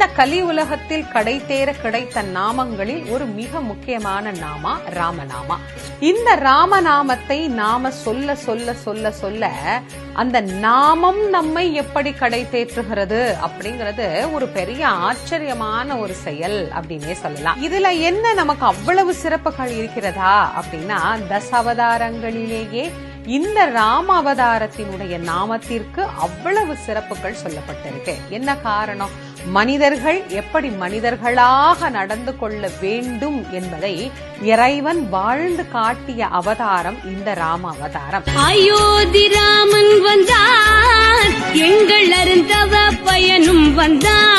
இந்த கலி உலகத்தில் கடை தேர கிடைத்த நாமங்களில் ஒரு மிக முக்கியமான நாமா ராமநாமா. இந்த ராமநாமத்தை நாம சொல்ல சொல்ல சொல்ல சொல்ல அந்த நாமம் நம்மை எப்படி கடை தேற்றுகிறது அப்படிங்கறது ஒரு பெரிய ஆச்சரியமான ஒரு செயல் அப்படின்னே சொல்லலாம். இதுல என்ன நமக்கு அவ்வளவு சிறப்புகள் இருக்கிறதா அப்படின்னா தசாவதாரங்களிலேயே இந்த ராம அவதாரத்தினுடைய நாமத்திற்கு அவ்வளவு சிறப்புகள் சொல்லப்பட்டிருக்கு. என்ன காரணம்? மனிதர்கள் எப்படி மனிதர்களாக நடந்து கொள்ள வேண்டும் என்பதை இறைவன் வாழ்ந்து காட்டிய அவதாரம் இந்த ராம அவதாரம் அயோத்தி ராமன் வந்தார் எங்கள் அருந்தவ பயனும் வந்தார்.